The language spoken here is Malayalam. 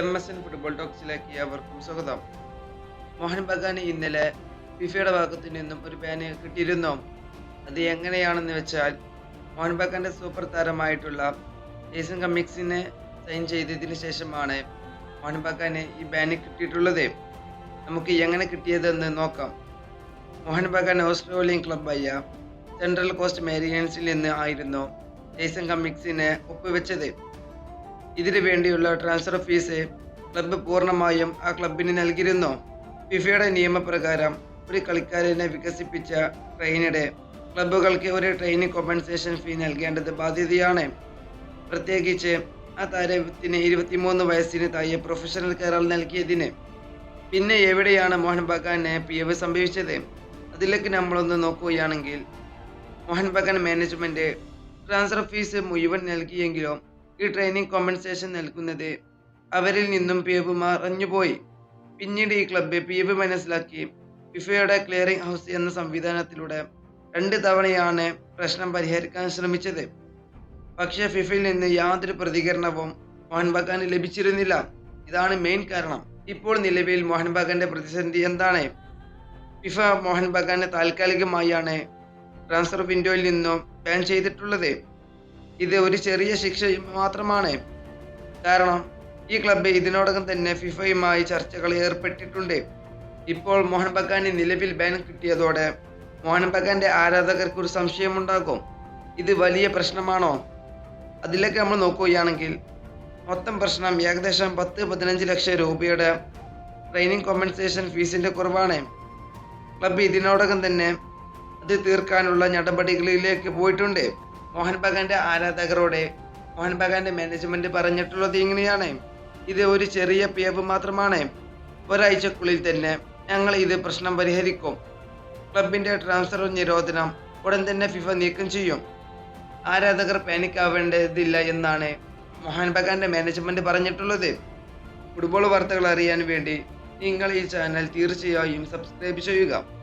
എം എസ് എൻ ഫുട്ബോൾ ടോക്സിലേക്ക് അവർക്കും സ്വാഗതം. മോഹൻ ബഗാന് ഇന്നലെ ഫിഫയുടെ ഭാഗത്തു നിന്നും ഒരു ബാന് കിട്ടിയിരുന്നു. അത് എങ്ങനെയാണെന്ന് വെച്ചാൽ മോഹൻ ബഗാന്റെ സൂപ്പർ താരമായിട്ടുള്ള ജേസൺ കമ്മിക്സിനെ സൈൻ ചെയ്തതിന് ശേഷമാണ് മോഹൻ ബഗാന് ഈ ബാന് കിട്ടിയിട്ടുള്ളത്. നമുക്ക് എങ്ങനെ കിട്ടിയതെന്ന് നോക്കാം. മോഹൻ ബഗാൻ ഓസ്ട്രേലിയൻ ക്ലബായ സെൻട്രൽ കോസ്റ്റ് മേരിയൻസിൽ നിന്ന് ആയിരുന്നു ജേസൺ കമ്മിക്സിനെ ഒപ്പുവെച്ചത്. ഇതിനു വേണ്ടിയുള്ള ട്രാൻസ്ഫർ ഫീസ് ക്ലബ്ബ് പൂർണമായും ആ ക്ലബിന് നൽകിയിരുന്നു. ഫിഫയുടെ നിയമപ്രകാരം ഒരു കളിക്കാരനെ വികസിപ്പിച്ച ട്രെയിനിടെ ക്ലബ്ബുകൾക്ക് ഒരു ട്രെയിനിങ് കോമ്പൻസേഷൻ ഫീ നൽകേണ്ടത് ബാധ്യതയാണ്. പ്രത്യേകിച്ച് ആ താരത്തിന് ഇരുപത്തിമൂന്ന് വയസ്സിന് താഴെ പ്രൊഫഷണൽ കരാർ നൽകിയതിന്. പിന്നെ എവിടെയാണ് മോഹൻ ബഗാനെ പി എഫ് സംഭവിച്ചത്? അതിലേക്ക് നമ്മളൊന്ന് നോക്കുകയാണെങ്കിൽ Mohun Bagan management transfer fees മുഴുവൻ നൽകിയെങ്കിലും ഈ ട്രെയിനിങ് കോമ്പൻസേഷൻ നൽകുന്നത് അവരിൽ നിന്നും പി എഫ് മറഞ്ഞുപോയി പിന്നീട് ഈ ക്ലബ്ബ് എഫ് മനസ്സിലാക്കി ഫിഫയുടെ ക്ലിയറിംഗ് ഹൗസ് എന്ന സംവിധാനത്തിലൂടെ രണ്ട് തവണയാണ് പ്രശ്നം പരിഹരിക്കാൻ ശ്രമിച്ചത്. പക്ഷേ ഫിഫയിൽ നിന്ന് യാതൊരു പ്രതികരണവും മോഹൻ ബഗാന് ലഭിച്ചിരുന്നില്ല. ഇതാണ് മെയിൻ കാരണം. ഇപ്പോൾ നിലവിൽ മോഹൻ ബഗാന്റെ പ്രതിസന്ധി എന്താണ്? ഫിഫ മോഹൻ ബഗാനെ താൽക്കാലികമായാണ് ട്രാൻസ്ഫർ വിൻഡോയിൽ നിന്നും ബാൻ ചെയ്തിട്ടുള്ളത്. ഇത് ഒരു ചെറിയ ശിക്ഷ മാത്രമാണ്. കാരണം ഈ ക്ലബ്ബ് ഇതിനോടകം തന്നെ ഫിഫയുമായി ചർച്ചകൾ ഏർപ്പെട്ടിട്ടുണ്ട്. ഇപ്പോൾ മോഹൻ ബഗാന് നിലവിൽ ബാൻ കിട്ടിയതോടെ മോഹൻ ബഗാന്റെ ആരാധകർക്ക് ഒരു സംശയമുണ്ടാകും. ഇത് വലിയ പ്രശ്നമാണോ? അതിലേക്ക് നമ്മൾ നോക്കുകയാണെങ്കിൽ മൊത്തം പ്രശ്നം ഏകദേശം പത്ത് പതിനഞ്ച് ലക്ഷം രൂപയുടെ ട്രെയിനിങ് കോമ്പൻസേഷൻ ഫീസിന്റെ കുറവാണ്. ക്ലബ്ബ് ഇതിനോടകം തന്നെ അത് തീർക്കാനുള്ള നടപടികളിലേക്ക് പോയിട്ടുണ്ട്. മോഹൻ ബഗാന്റെ ആരാധകരോടെ മോഹൻ ബഗാന്റെ മാനേജ്മെന്റ് പറഞ്ഞിട്ടുള്ളത് ഇങ്ങനെയാണ്. ഇത് ഒരു ചെറിയ പിഴവ് മാത്രമാണ്. ഒരാഴ്ചക്കുള്ളിൽ തന്നെ ഞങ്ങൾ ഇത് പ്രശ്നം പരിഹരിക്കും. ക്ലബിന്റെ ട്രാൻസ്ഫർ നിരോധനം ഉടൻ തന്നെ ഫിഫ നീക്കം ചെയ്യും. ആരാധകർ പാനിക് ആവേണ്ടതില്ല എന്നാണ് മോഹൻ ബഗാന്റെ മാനേജ്മെന്റ് പറഞ്ഞിട്ടുള്ളത്. ഫുട്ബോൾ വാർത്തകൾ അറിയാൻ വേണ്ടി നിങ്ങൾ ഈ ചാനൽ തീർച്ചയായും സബ്സ്ക്രൈബ് ചെയ്യുക.